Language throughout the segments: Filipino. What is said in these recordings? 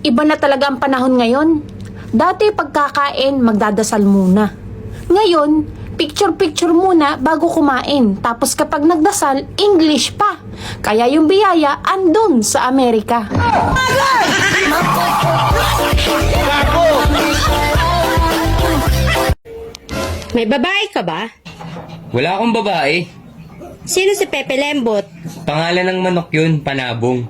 Iba na talaga ang panahon ngayon. Dati pagkakain, magdadasal muna. Ngayon, picture-picture muna bago kumain. Tapos kapag nagdasal, English pa. Kaya yung biyaya andun sa Amerika. May babae ka ba? Wala akong babae. Sino si Pepe Lembot? Pangalan ng manok yun, panabong.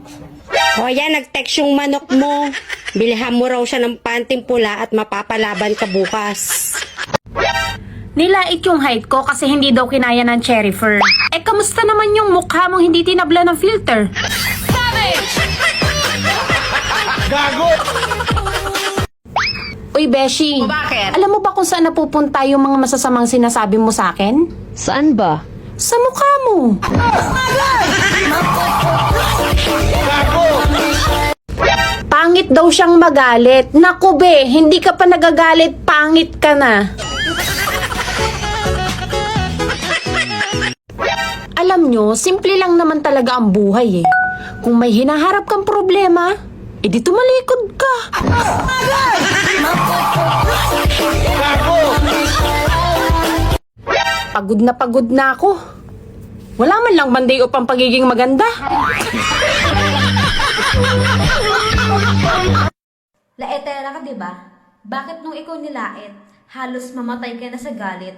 O yan, nag-text yung manok mo. Bilhan mo raw siya ng panting pula at mapapalaban ka bukas. Nilait yung height ko kasi hindi daw kinaya ng cherry fur. Eh, kamusta naman yung mukha mong hindi tinabla ng filter? Uy, Beshi. Bakit? Alam mo ba kung saan napupunta yung mga masasamang sinasabi mo sa akin? Saan ba? Sa mukha mo. Daw siyang magalit. Naku be, hindi ka pa nagagalit, pangit ka na. Alam nyo, simple lang naman talaga ang buhay eh. Kung may hinaharap kang problema, edi tumalikod ka. Pagod na pagod na ako. Wala man lang banday upang pagiging maganda. Laetera ka, di ba? Bakit nung ikaw nilait, halos mamatay ka na sa galit?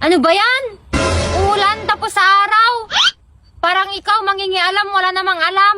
Ano ba yan? Ulan tapos sa araw? Parang ikaw mangingialam, wala namang alam.